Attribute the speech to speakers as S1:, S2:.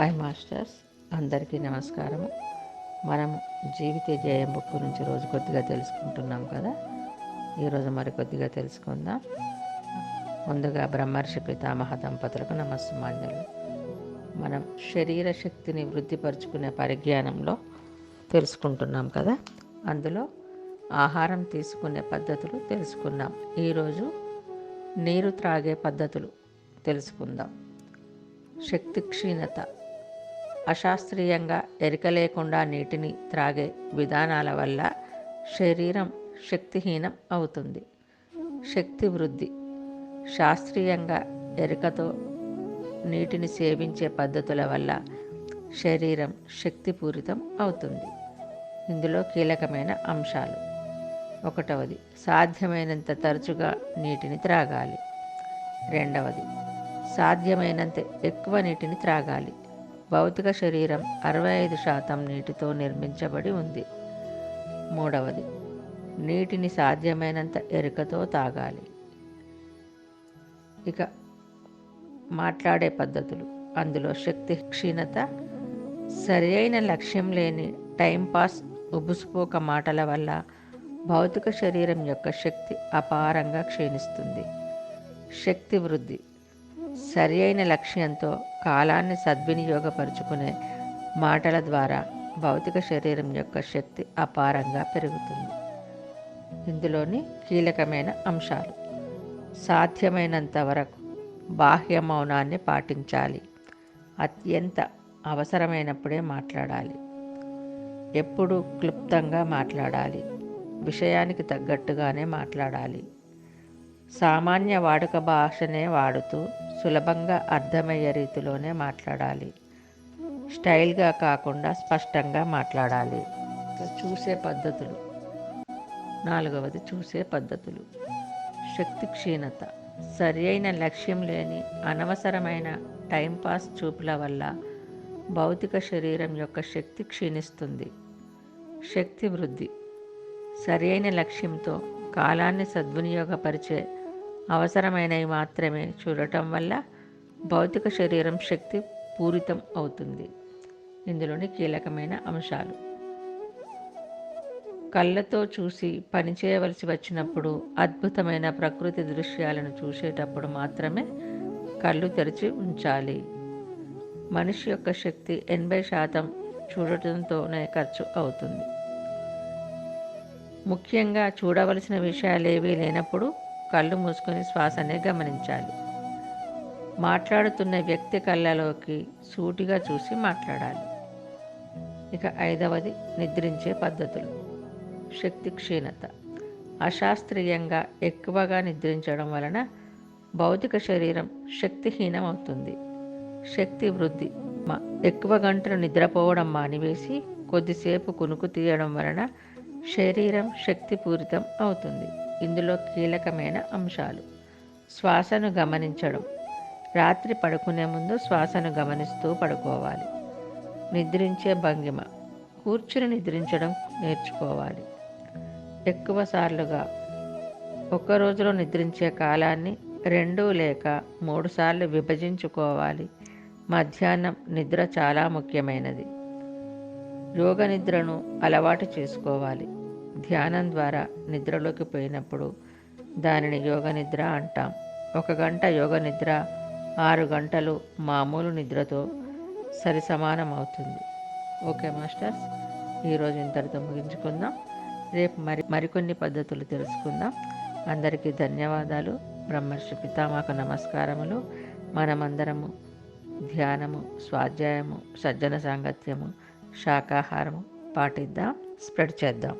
S1: Hi masters అందరికీ నమస్కారం మనం జీవిత జయం బుక్ నుంచి రోజు కొద్దిగా తెలుసుకుంటున్నాం కదా. ఈరోజు మరి కొద్దిగా తెలుసుకుందాం. ముందుగా బ్రహ్మర్షి పితామహ దంపతులకు నమస్సుమాంజలు. మనం శరీర శక్తిని వృద్ధిపరుచుకునే పరిజ్ఞానంలో తెలుసుకుంటున్నాం కదా. అందులో ఆహారం తీసుకునే పద్ధతులు తెలుసుకున్నాం. ఈరోజు నీరు త్రాగే పద్ధతులు తెలుసుకుందాం. శక్తి క్షీణత అశాస్త్రీయంగా ఎరిక లేకుండా నీటిని త్రాగే విధానాల వల్ల శరీరం శక్తిహీనం అవుతుంది. శక్తి వృద్ధి. శాస్త్రీయంగా ఎరుకతో నీటిని సేవించే పద్ధతుల వల్ల శరీరం శక్తిపూరితం అవుతుంది. ఇందులో కీలకమైన అంశాలు. ఒకటవది సాధ్యమైనంత తరచుగా నీటిని త్రాగాలి. రెండవది సాధ్యమైనంత ఎక్కువ నీటిని త్రాగాలి. భౌతిక శరీరం అరవై ఐదు శాతం నీటితో నిర్మించబడి ఉంది. మూడవది నీటిని సాధ్యమైనంత ఎరుకతో తాగాలి. ఇక మాట్లాడే పద్ధతులు అందులో శక్తి క్షీణత సరి అయిన లక్ష్యం లేని టైంపాస్ ఉబుసుపోక మాటల వల్ల భౌతిక శరీరం యొక్క శక్తి అపారంగా క్షీణిస్తుంది. శక్తి వృద్ధి సరి అయిన లక్ష్యంతో కాలాన్ని సద్వినియోగపరుచుకునే మాటల ద్వారా భౌతిక శరీరం యొక్క శక్తి అపారంగా పెరుగుతుంది. ఇందులోని కీలకమైన అంశాలు. సాధ్యమైనంత వరకు బాహ్య మౌనాన్ని పాటించాలి. అత్యంత అవసరమైనప్పుడే మాట్లాడాలి. ఎప్పుడు క్లుప్తంగా మాట్లాడాలి. విషయానికి తగ్గట్టుగానే మాట్లాడాలి. సామాన్య వాడుక భాషనే వాడుతూ సులభంగా అర్థమయ్యే రీతిలోనే మాట్లాడాలి. స్టైల్గా కాకుండా స్పష్టంగా మాట్లాడాలి. చూసే పద్ధతులు. నాలుగవది చూసే పద్ధతులు. శక్తి క్షీణత. సరి అయిన లక్ష్యం లేని అనవసరమైన టైంపాస్ చూపుల వల్ల భౌతిక శరీరం యొక్క శక్తి క్షీణిస్తుంది. శక్తి వృద్ధి. సరి అయిన లక్ష్యంతో కాలాన్ని సద్వినియోగపరిచే అవసరమైనవి మాత్రమే చూడటం వల్ల భౌతిక శరీరం శక్తి పూరితం అవుతుంది. ఇందులోని కీలకమైన అంశాలు. కళ్ళతో చూసి పనిచేయవలసి వచ్చినప్పుడు అద్భుతమైన ప్రకృతి దృశ్యాలను చూసేటప్పుడు మాత్రమే కళ్ళు తెరిచి ఉంచాలి. మనిషి యొక్క శక్తి ఎనభై శాతం చూడటంతోనే ఖర్చు అవుతుంది. ముఖ్యంగా చూడవలసిన విషయాలు ఏవీ లేనప్పుడు కళ్ళు మూసుకొని శ్వాసనే గమనించాలి మాట్లాడుతున్న వ్యక్తి కళ్ళలోకి సూటిగా చూసి మాట్లాడాలి. ఇక ఐదవది నిద్రించే పద్ధతులు. శక్తి క్షీణత. అశాస్త్రీయంగా ఎక్కువగా నిద్రించడం వలన భౌతిక శరీరం శక్తిహీనం అవుతుంది శక్తి వృద్ధి. ఎక్కువ గంటలు నిద్రపోవడం మానివేసి కొద్దిసేపు కునుకు తీయడం వలన శరీరం శక్తిపూరితం అవుతుంది. ఇందులో కీలకమైన అంశాలు. శ్వాసను గమనించడం. రాత్రి పడుకునే ముందు శ్వాసను గమనిస్తూ పడుకోవాలి. నిద్రించే భంగిమ. కూర్చుని నిద్రించడం నేర్చుకోవాలి. ఎక్కువ సార్లుగా ఒక రోజులో నిద్రించే కాలాన్ని రెండు లేక మూడు సార్లు విభజించుకోవాలి. మధ్యాహ్నం నిద్ర చాలా ముఖ్యమైనది. యోగ నిద్రను అలవాటు చేసుకోవాలి. ధ్యానం ద్వారా నిద్రలోకి పోయినప్పుడు దానిని యోగ నిద్ర అంటాం. ఒక గంట యోగ నిద్ర ఆరు గంటలు మామూలు నిద్రతో సరి సమానం అవుతుంది ఓకే మాస్టర్స్ ఈరోజు ఇంతటితో ముగించుకుందాం. రేపు మరి మరికొన్ని పద్ధతులు తెలుసుకుందాం. అందరికీ ధన్యవాదాలు. బ్రహ్మర్షి పితామాకు నమస్కారములు. మనమందరము ధ్యానము స్వాధ్యాయము సజ్జన సాంగత్యము శాకాహారము పాటిద్దాం. స్ప్రెడ్ చేద్దాం.